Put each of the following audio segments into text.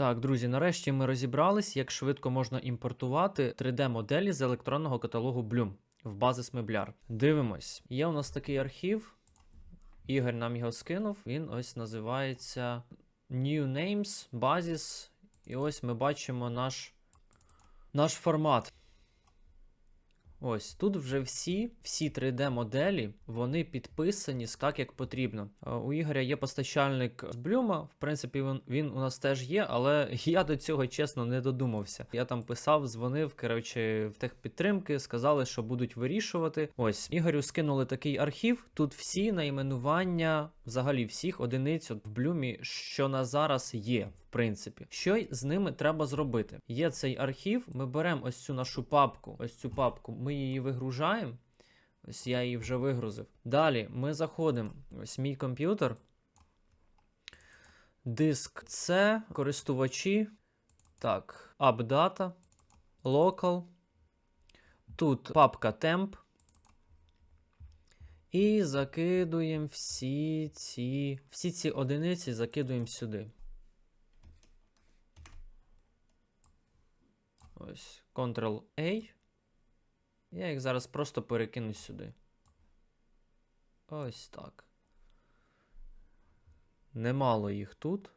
Так, друзі, нарешті ми розібрались, як швидко можна імпортувати 3D-моделі з електронного каталогу Bloom в базис Мебляр. Дивимось. Є у нас такий архів. Ігор нам його скинув. Він ось називається New Names, Basis. І ось ми бачимо наш, наш формат. Ось тут вже всі, всі 3D-моделі, вони підписані так, як потрібно. Е, У Ігоря є постачальник з Блюма. В принципі, він, він у нас теж є, але я до цього чесно не додумався. Я там писав, дзвонив, коротше, в техпідтримки, сказали, що будуть вирішувати. Ось Ігорю скинули такий архів. Тут всі найменування, взагалі всіх одиниць от в Блюмі, що на зараз є. Принципі, що з ними треба зробити? Є цей архів. Ми беремо ось цю нашу папку, ось цю папку, ми її вигружаємо. Ось я її вже вигрузив. Далі ми заходимо. Ось мій комп'ютер. Диск C, користувачі. Так, AppData, Local. Тут папка Temp. І закидуємо всі ці, всі ці одиниці закидуємо сюди. Ось Ctrl-A. Я їх зараз просто перекину сюди. Ось так. Немало їх тут.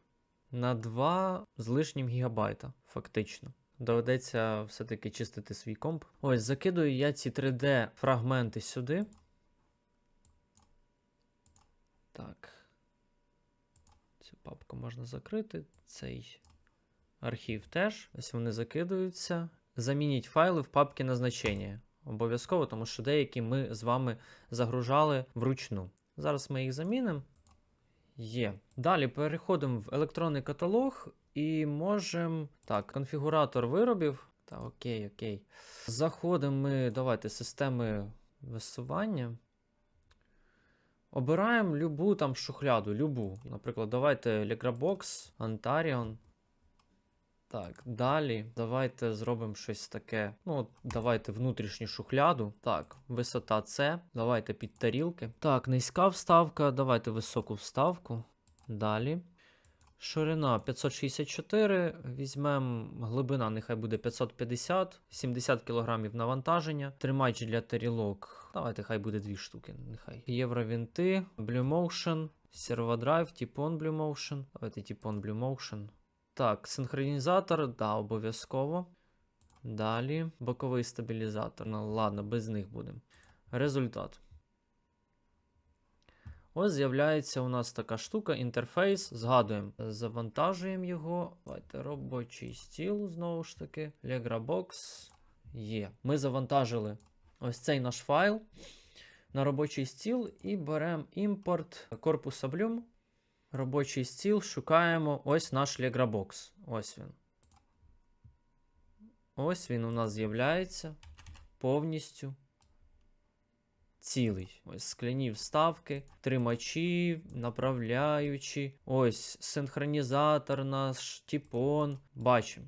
На 2 з лишнім гігабайта, фактично. Доведеться все-таки чистити свій комп. Ось, закидую я ці 3D-фрагменти сюди. Так. Цю папку можна закрити. Цей архів теж. Ось вони закидуються. Замініть файли в папки назначення. Обов'язково, тому що деякі ми з вами загружали вручну. Зараз ми їх замінимо. Є. Далі переходимо в електронний каталог і можемо. Так, конфігуратор виробів. Так, окей, окей. Заходимо ми, давайте, системи висування. Обираємо любу там шухляду, любу. Наприклад, давайте Legrabox, Antarion. Так, далі давайте зробимо щось таке. Ну, давайте внутрішню шухляду. Так, висота С. Давайте під тарілки. Так, низька вставка. Давайте високу вставку. Далі. Ширина 564. Візьмемо глибина, нехай буде 550, 70 кг навантаження. Тримач для тарілок. Давайте, хай буде дві штуки. Нехай. Євровінти, Blue Motion, серводрайв, Тіпон Blue Motion. Давайте Тіпон Blue Motion. Так, синхронізатор, да, обов'язково. Далі. Боковий стабілізатор. Ну, ладно, без них будемо. Результат. Ось з'являється у нас така штука, інтерфейс. Згадуємо, завантажуємо його. Давайте робочий стіл, знову ж таки. Legrabox є. Ми завантажили ось цей наш файл на робочий стіл і беремо імпорт корпуса Bloom. Робочий стіл, шукаємо ось наш Legrabox. Ось він. Ось він у нас з'являється повністю цілий. Ось скляні вставки, тримачі, направляючі. Ось синхронізатор наш, тіпон. Бачимо.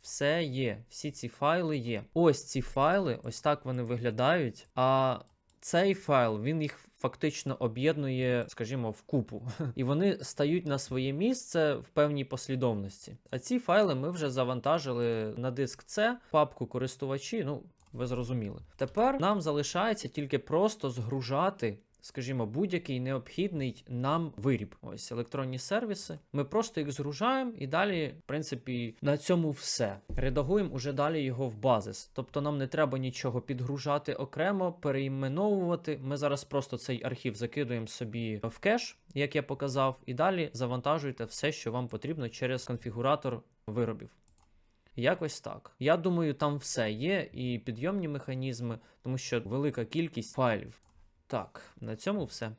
Все є. Всі ці файли є. Ось ці файли, ось так вони виглядають. А цей файл, він їх фактично об'єднує, скажімо, в купу. І вони стають на своє місце в певній послідовності. А ці файли ми вже завантажили на диск C, папку користувачі. Ну, ви зрозуміли. Тепер нам залишається тільки просто згружати. Скажімо, будь-який необхідний нам виріб. Ось електронні сервіси. Ми просто їх згружаємо і далі, в принципі, на цьому все. Редагуємо уже далі його в базис. Тобто нам не треба нічого підгружати окремо, переіменовувати. Ми зараз просто цей архів закидуємо собі в кеш, як я показав, і далі завантажуєте все, що вам потрібно через конфігуратор виробів. Якось так. Я думаю, там все є, і підйомні механізми, тому що велика кількість файлів. Так, на цьому все.